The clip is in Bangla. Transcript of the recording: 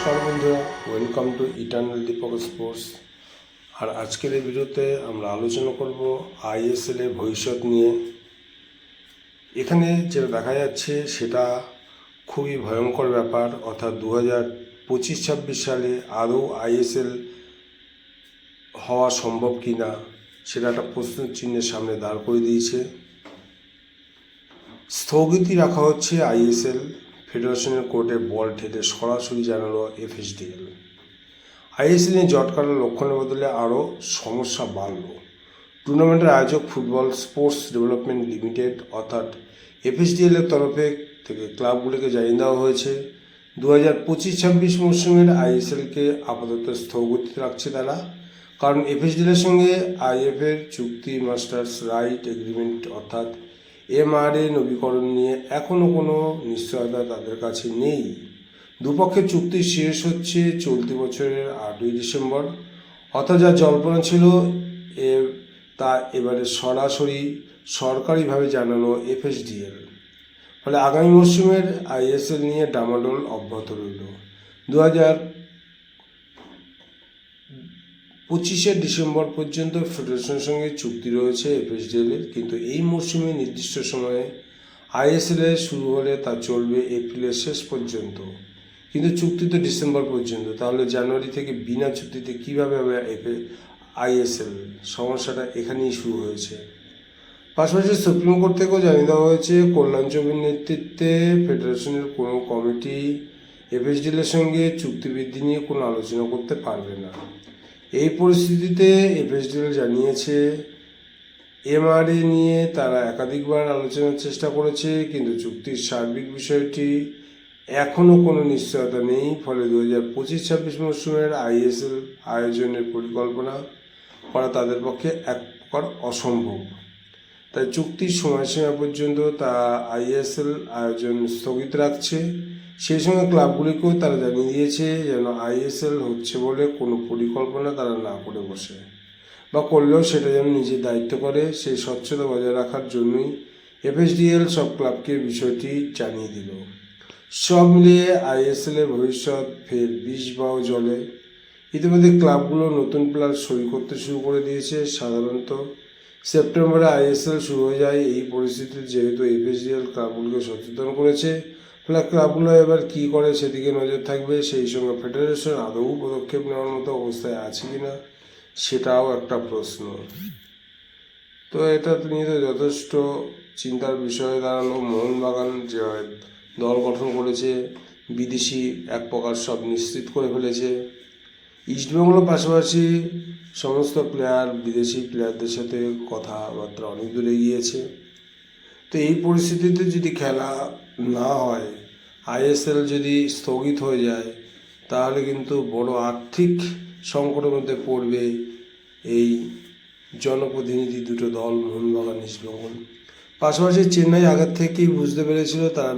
নমস্কার বন্ধুরা welcome to Eternal Deepak Sports আর আজকের এই ভিডিওতে আমরা আলোচনা করব আইএসএল এর ভবিষ্যৎ নিয়ে। এখানে যেটা দেখা যাচ্ছে, সেটা খুবই ভয়ঙ্কর ব্যাপার, অর্থাৎ দু হাজার পঁচিশ ছাব্বিশ সালে আদৌ আইএসএল হওয়া সম্ভব কি না সেটা একটা প্রশ্ন চিহ্নের সামনে দাঁড় করে দিয়েছে। স্থগিতই রাখা হচ্ছে আইএসএল ফেডারেশনের কোর্টে বল ঠেলে সরাসরি জানালো এফএসডিএল আইএসএল জট কাটার লক্ষণের বদলে আরও সমস্যা বাড়ল। টুর্নামেন্টের আয়োজক ফুটবল স্পোর্টস ডেভেলপমেন্ট লিমিটেড, অর্থাৎ এফএসডিএল এর তরফে থেকে ক্লাবগুলিকে জানিয়ে দেওয়া হয়েছে দু হাজার পঁচিশ ছাব্বিশ মরশুমের আইএসএলকে আপাতত স্থগিত রাখছে তারা। কারণ এফএসডিএল এর সঙ্গে আইএফের চুক্তি, মাস্টার্স রাইট এগ্রিমেন্ট, অর্থাৎ এমআরএ নবীকরণ নিয়ে এখনও কোনো নিশ্চয়তা তাদের কাছে নেই। দুপক্ষের চুক্তি শেষ হচ্ছে চলতি বছরের আটই ডিসেম্বর। অর্থাৎ যা জল্পনা ছিল, এ তা এবারে সরাসরি সরকারিভাবে জানালো এফএসডিএল। ফলে আগামী মরশুমের আইএসএল নিয়ে ডামাডোল অব্যাহত রইল। দু হাজার পঁচিশে ডিসেম্বর পর্যন্ত ফেডারেশনের সঙ্গে চুক্তি রয়েছে এফএসডিএল এর কিন্তু এই মরশুমে নির্দিষ্ট সময়ে আইএসএল শুরু হলে তা চলবে এপ্রিলের শেষ পর্যন্ত। কিন্তু চুক্তি তো ডিসেম্বর পর্যন্ত। তাহলে জানুয়ারি থেকে বিনা চুক্তিতে কীভাবে হবে এফএ আইএসএল সমস্যাটা এখানেই শুরু হয়েছে। পাশাপাশি সুপ্রিম কোর্ট থেকেও জানিয়ে দেওয়া হয়েছে, কল্যাণ চৌবের নেতৃত্বে ফেডারেশনের কোনো কমিটি এফএসডিএল এর সঙ্গে চুক্তি বৃদ্ধি নিয়ে কোনো আলোচনা করতে পারবে না। এই পরিস্থিতিতে এফএসডিএল জানিয়েছে, এমআরএ নিয়ে তারা একাধিকবার আলোচনার চেষ্টা করেছে, কিন্তু চুক্তির সার্বিক বিষয়টি এখনও কোনো নিশ্চয়তা নেই, ফলে দু হাজার পঁচিশ ছাব্বিশ মরশুমের আইএসএল আয়োজনের পরিকল্পনা করা তাদের পক্ষে এক প্রকার অসম্ভব। তাই চুক্তির সময়সীমা পর্যন্ত তা আইএসএল আয়োজন স্থগিত রাখছে। সেই সঙ্গে ক্লাবগুলিকেও তারা জানিয়ে দিয়েছে যেন আইএসএল হচ্ছে বলে কোনো পরিকল্পনা তারা না করে বসে বা করলেও সেটা যেন নিজের দায়িত্ব করে। সেই স্বচ্ছতা বজায় রাখার জন্যই এফএসডিএল সব ক্লাবকে বিষয়টি জানিয়ে দিল। সব মিলিয়ে আইএসএল এর ভবিষ্যৎ ফের বিষ বাও জলে। ইতিমধ্যে ক্লাবগুলো নতুন প্লেয়ার সই করতে শুরু করে দিয়েছে। সাধারণত সেপ্টেম্বরে আইএসএল শুরু হয়ে যায়। এই পরিস্থিতিতে যেহেতু এফএসডিএল ক্লাবগুলোকে সচেতন করেছে ক্লাবগুলো এবার কী করে সেদিকে নজর থাকবে? সেই সঙ্গে ফেডারেশন আদৌ পদক্ষেপ নেওয়ার মতো অবস্থায় আছে কি না? সেটাও একটা প্রশ্ন। তো এটা নিয়ে তো যথেষ্ট চিন্তার বিষয়ে দাঁড়াল। মোহনবাগান যে দল গঠন করেছে, বিদেশি এক প্রকার সব নিশ্চিত করে ফেলেছে। ইস্টবেঙ্গলের পাশাপাশি সমস্ত প্লেয়ার বিদেশি প্লেয়ারদের সাথে কথাবার্তা অনেক দূরে গিয়েছে। তো এই পরিস্থিতিতে যদি খেলা না হয় আইএসএল যদি স্থগিত হয়ে যায়, তাহলে কিন্তু বড় আর্থিক সংকটের মধ্যে পড়বে এই জনপ্রতিনিধি দুটো দল মোহনবাগান, ইস্টবেঙ্গল। পাশাপাশি চেন্নাই আগের থেকেই বুঝতে পেরেছিল তারা